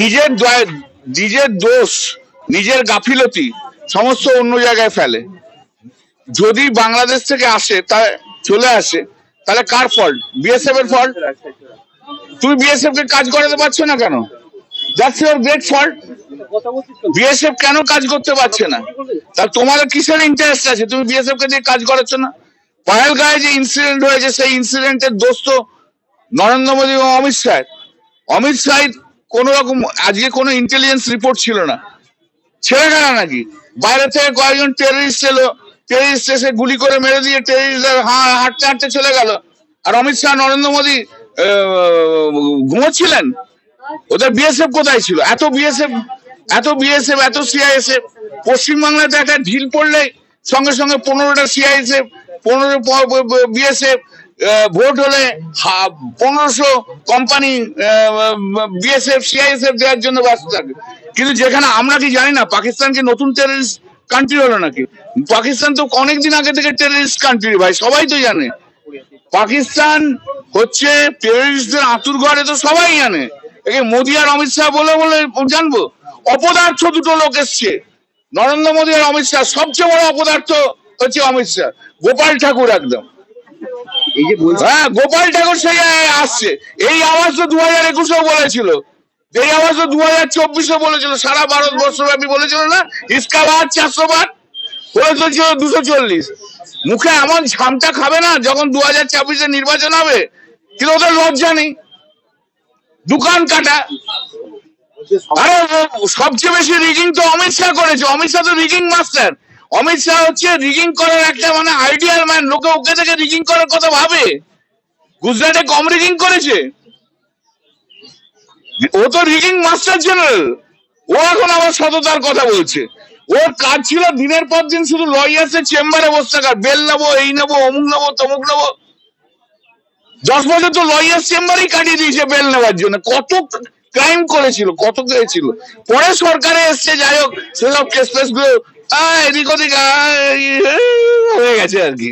নিজের নিজের দোষ, নিজের গাফিলতি সমস্ত অন্য জায়গায় ফেলে। যদি বাংলাদেশ থেকে আসে তা চলে আসে, তাহলে কার ফল্ট বিএসএফ এর ফল্ট তুমি বিএসএফ কে কাজ করাতে পারছ না কেন? That's your great fault BSF কেন কাজ করতে পারছে না? তা তোমার কিসের ইন্টারেস্ট আছে? তুমি বিএসএফ কে দিয়ে কাজ করাচ্ছ না? পায়েলগাঁয়ে যে ইনসিডেন্ট হয়েছে, সেই ইনসিডেন্টের দোষ তো নরেন্দ্র মোদী এবং অমিত শাহ। অমিত শাহ কোন রকম, আজকে কোনো ইন্টেলিজেন্স রিপোর্ট ছিল না। গেল নাকি? বাইরে থেকে কয়েকজন টেররিস্ট এলো টেররিস্ট এসে গুলি করে মেরে দিয়ে টেররিস্ট হাঁটতে হাঁটতে চলে গেল। আর অমিত শাহ, নরেন্দ্র মোদী ঘুমোচ্ছিলেন? ওদের বিএসএফ কোথায় ছিল? এত বিএসএফ এত বিএসএফ এত সিআইএসএফ পশ্চিমবাংলাতে একটা ঢিল পড়লে সঙ্গে সঙ্গে পনেরোটা সিআইএসএফ পনেরো বিএসএফ ভোট হলে পনেরোশো কোম্পানি বিএসএফ সিআইএসএফ দেওয়ার জন্য ব্যস্ত থাকে। কিন্তু যেখানে আমরা কি জানি না, পাকিস্তান কি নতুন টেররিস্ট কান্ট্রি হলো নাকি? পাকিস্তান তো অনেকদিন আগে থেকে টেররিস্ট কান্ট্রি ভাই, সবাই তো জানে। পাকিস্তান হচ্ছে টেররিস্টদের আতুর ঘরে তো সবাই জানে। একে মোদী আর অমিত শাহ বলে বলে জানব। অপদার্থ দুটো লোক এসছে। নরেন্দ্র মোদী আর অমিত শাহ, সবচেয়ে বড় অপদার্থ হচ্ছে অমিত শাহ। গোপাল ঠাকুর একদম। এই যে হ্যাঁ গোপাল ঠাকুর সেই আসছে। এই আওয়াজ তো দু হাজার একুশেও বলেছিল। এই আওয়াজ তো দু হাজার চব্বিশে বলেছিল। সারা ভারতবর্ষ ব্যাপী বলেছিল না, ইসকা বাদ চারশো হয়ে চলছিল দুশো চল্লিশ। মুখে এমন ঝামটা খাবে না, যখন দু হাজার ছাব্বিশে নির্বাচন হবে, কিন্তু ওদের লজ্জা নেই। দোকান কাটা। আরে সবচেয়ে বেশি রিগিং তো অমিত শাহ করেছে। অমিত শাহ তো রিগিং মাস্টার অমিত শাহ হচ্ছে রিগিং করার একটা মানে আইডিয়াল ম্যান লোকে ওকে থেকে রিগিং করার কথা ভাবে। গুজরাটে কম রিগিং করেছে। ও তো রিগিং মাস্টার জেনারেল ও এখন আবার সততার কথা বলছে। ওর কাজ ছিল দিনের পর দিন শুধু লয়ার্সের চেম্বারে বসে থাকার বেল নেব, এই নেব, অমুক নেব, তমুক নেব। দশ বছর তো লয়ার্স চেম্বারই কাটিয়ে দিয়েছে বেল নেওয়ার জন্য। কত ক্রাইম করেছিল, কত করেছিল। পরে সরকারে এসছে, যাই হোক সেসব কেস ফেসগুলো আহ, এদিক ওদিক আহ, এই, এই, হয়ে গেছে আর কি